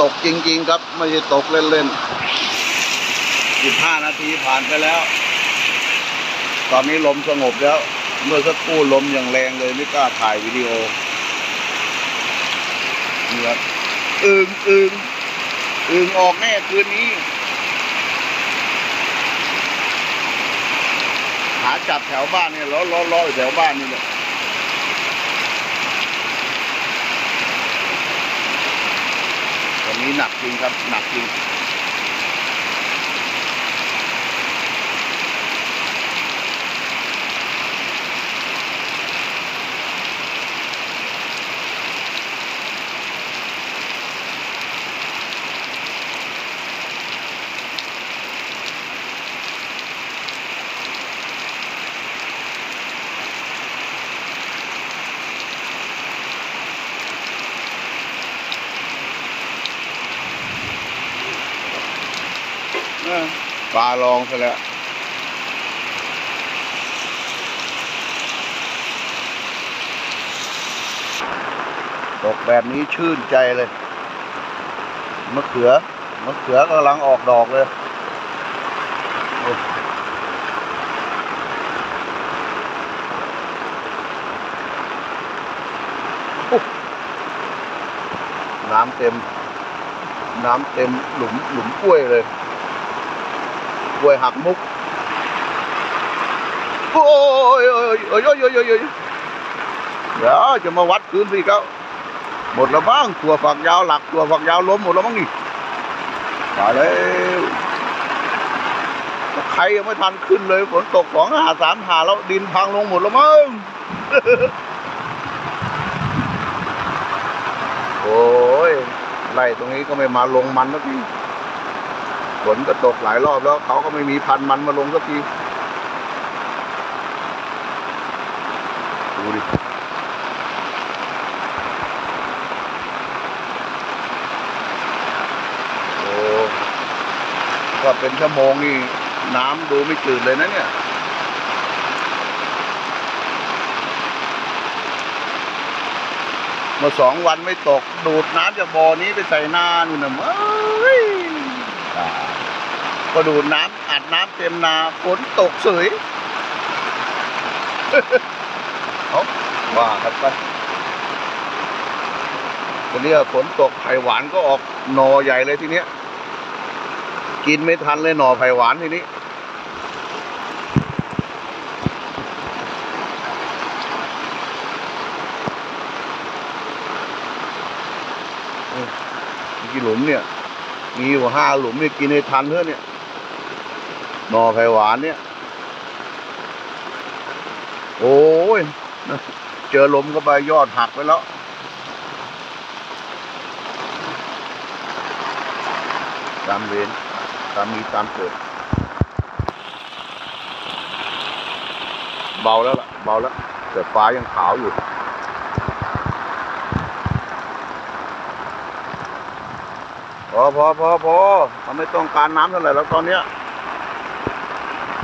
ตกจริงๆครับ ไม่ใช่ตกเล่นๆ 15 นาทีผ่านไปแล้ว ตอนนี้ลมสงบแล้ว เมื่อสักครู่ลมอย่างแรงเลยไม่กล้าถ่ายวิดีโอนี่ครับอึงอึงอึงออกแน่คืนนี้ หาจับแถวบ้านเนี่ยล้อล้อล้อแถวบ้านนี่แหละ นนี้หนักจริงครับหนักจริง ปลาลองซะแล้วตกแบบนี้ชื่นใจเลย มะเขือ มะเขือกำลังออกดอกเลยโอ้น้ำเต็ม น้ำเต็มหลุมหลุมกล้วยเลย กล้วยหักมุก โอ้ยโอ้ยโอ้ยโอ้ยโอ้ยโอ้ยเดี๋ยวจะมาวัดคืนสิครับหมดแล้วบ้างตัวฝักยาวหลักตัวฝักยาวล้มหมดแล้วมั้งนี่ตายแล้วใครยังไม่ทันขึ้นเลยฝนตกสองหาสามหาแล้วดินพังลงหมดแล้วมั้งโอ้ยไร่ตรงนี้ก็ไม่มาลงมันสักที ฝนก็ตกหลายรอบแล้วเขาก็ไม่มีพันธุ์มันมาลงสักทีดูดิโอ้ก็เป็นชั่วโมงนี่น้ำดูไม่จืดเลยนะเนี่ยมื่อสองวันไม่ตก ดูดน้ำจากบ่อนี้ไปใส่หน้านู่นนะเอ้ย ก็ดูน้ำอัดน้ำเต็มนาฝนตกเสยเอาว่ากันไปวันนี้ฝนตกไผ่หวานก็ออกหนอใหญ่เลยทีเนี้ย กินไม่ทันเลยหน่อไผ่หวานทีนี้กี่หลุมเนี่ย มีอยู่ห้าหลุมเนี่ยกินให้ทันเถอะเนี่ย นอไผ่หวานเนี่ย โอ้ย เจอลมก็ไปยอดหักไปแล้วตามเวรตามมีตามเกิด เบาแล้วล่ะ เบาแล้ว แต่ฟ้ายังขาวอยู่พอพอพอพอเขาไม่ต้องการน้ำเท่าไหร่แล้วตอนเนี้ย